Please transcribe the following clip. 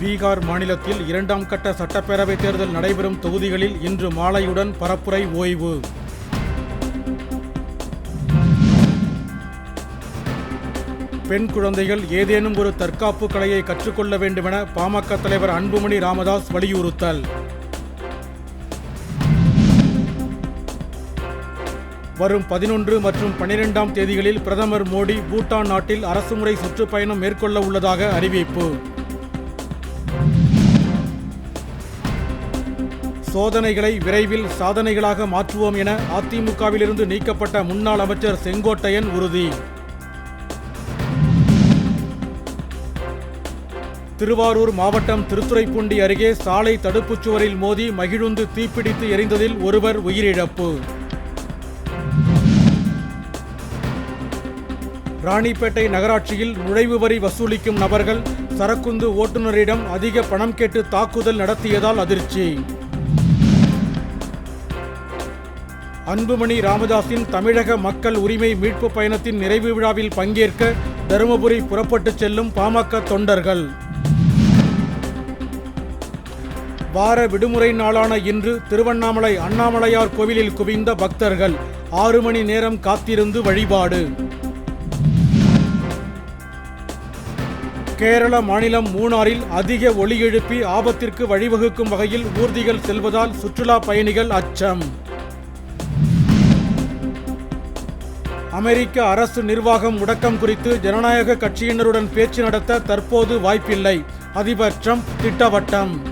பீகார் மாநிலத்தில் இரண்டாம் கட்ட சட்டப்பேரவைத் தேர்தல் நடைபெறும் தொகுதிகளில் இன்று மாலையுடன் பரப்புரை ஓய்வு. பெண் குழந்தைகள் ஏதேனும் ஒரு தற்காப்பு கலையை கற்றுக்கொள்ள வேண்டுமென பாமக தலைவர் அன்புமணி ராமதாஸ் வலியுறுத்தல். வரும் பதினொன்று மற்றும் பனிரெண்டாம் தேதிகளில் பிரதமர் மோடி பூட்டான் நாட்டில் அரசுமுறை சுற்றுப்பயணம் மேற்கொள்ள உள்ளதாக அறிவிப்பு. சோதனைகளை விரைவில் சாதனைகளாக மாற்றுவோம் என அதிமுகவிலிருந்து நீக்கப்பட்ட முன்னாள் அமைச்சர் செங்கோட்டையன் உறுதி. திருவாரூர் மாவட்டம் திருத்துறைப்பூண்டி அருகே சாலை தடுப்புச் சுவரில் மோதி மகிழுந்து தீப்பிடித்து எரிந்ததில் ஒருவர் உயிரிழப்பு. ராணிப்பேட்டை நகராட்சியில் நுழைவு வரி வசூலிக்கும் நபர்கள் சரக்குந்து ஓட்டுநரிடம் அதிக பணம் கேட்டு தாக்குதல் நடத்தியதால் அதிர்ச்சி. அன்புமணி ராமதாஸின் தமிழக மக்கள் உரிமை மீட்பு பயணத்தின் நிறைவு விழாவில் பங்கேற்க தருமபுரி புறப்பட்டுச் செல்லும் பாமக தொண்டர்கள். வார விடுமுறை நாளான இன்று திருவண்ணாமலை அண்ணாமலையார் கோவிலில் குவிந்த பக்தர்கள் ஆறு மணி நேரம் காத்திருந்து வழிபாடு. கேரள மாநிலம் மூணாறில் அதிக ஒளி எழுப்பி ஆபத்திற்கு வழிவகுக்கும் வகையில் ஊர்திகள் செல்வதால் சுற்றுலா பயணிகள் அச்சம். அமெரிக்க அரசு நிர்வாகம் முடக்கம் குறித்து ஜனநாயக கட்சியினருடன் பேச்சு நடத்த தற்போது வாய்ப்பில்லை. அதிபர் ட்ரம்ப் திட்டவட்டம்.